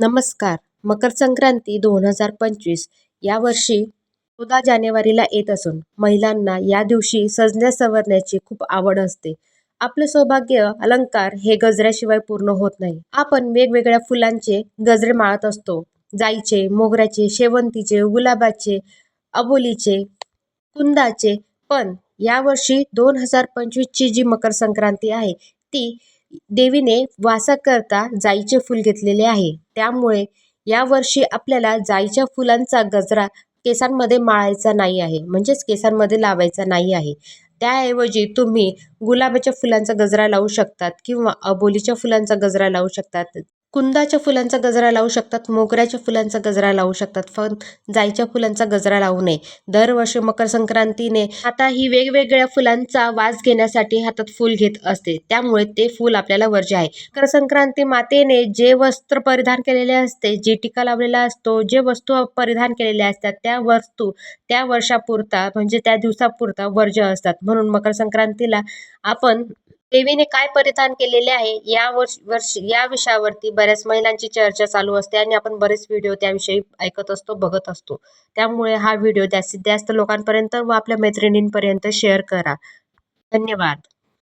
नमस्कार. मकर संक्रांती दोन हजार पंचवीस या वर्षी चौदा जानेवारीला येत असून महिलांना या दिवशी सजण्या सवरण्याची खूप आवड असते. आपलं सौभाग्य अलंकार हे गजऱ्याशिवाय पूर्ण होत नाही. आपण वेगवेगळ्या फुलांचे गजरे माळत असतो. जाईचे मोगऱ्याचे शेवंतीचे गुलाबाचे अबोलीचे कुंदाचे. पण यावर्षी दोन हजार पंचवीसची जी मकर संक्रांती आहे ती देवीने वासाकरता जाईचे फूल घेतलेले आहे. त्यामुळे यावर्षी आपल्याला जाईच्या फुलांचा गजरा केसांमध्ये माळायचा नाही आहे. म्हणजेच केसांमध्ये लावायचा नाही आहे. त्याऐवजी तुम्ही गुलाबाच्या फुलांचा गजरा लावू शकतात किंवा अबोलीच्या फुलांचा गजरा लावू शकतात. कुंदाच्या फुलांचा गजरा लावू शकतात मोगऱ्याच्या फुलांचा गजरा लावू शकतात पण जायच्या फुलांचा गजरा लावू नये. दरवर्षी मकर संक्रांतीने आता ही वेगवेगळ्या फुलांचा वास घेण्यासाठी हातात फूल घेत असते. त्यामुळे ते फुल आपल्याला वर्ज्य आहे. मकर संक्रांती मातेने जे वस्त्र परिधान केलेले असते जे टीका लावलेला असतो जे वस्तू परिधान केलेल्या असतात त्या वस्तू त्या वर्षापुरता म्हणजे त्या दिवसापुरता वर्ज्य असतात. म्हणून मकर संक्रांतीला आपण देवीने काय परिधान केलेले आहे? या वर्ष वर्ष या विषयावरती बऱ्याच महिलांची चर्चा चालू असते आणि आपण बरेच व्हिडिओ त्याविषयी ऐकत असतो बघत असतो. त्यामुळे हा व्हिडिओ जास्तीत जास्त लोकांपर्यंत व आपल्या मैत्रिणींपर्यंत शेअर करा. धन्यवाद.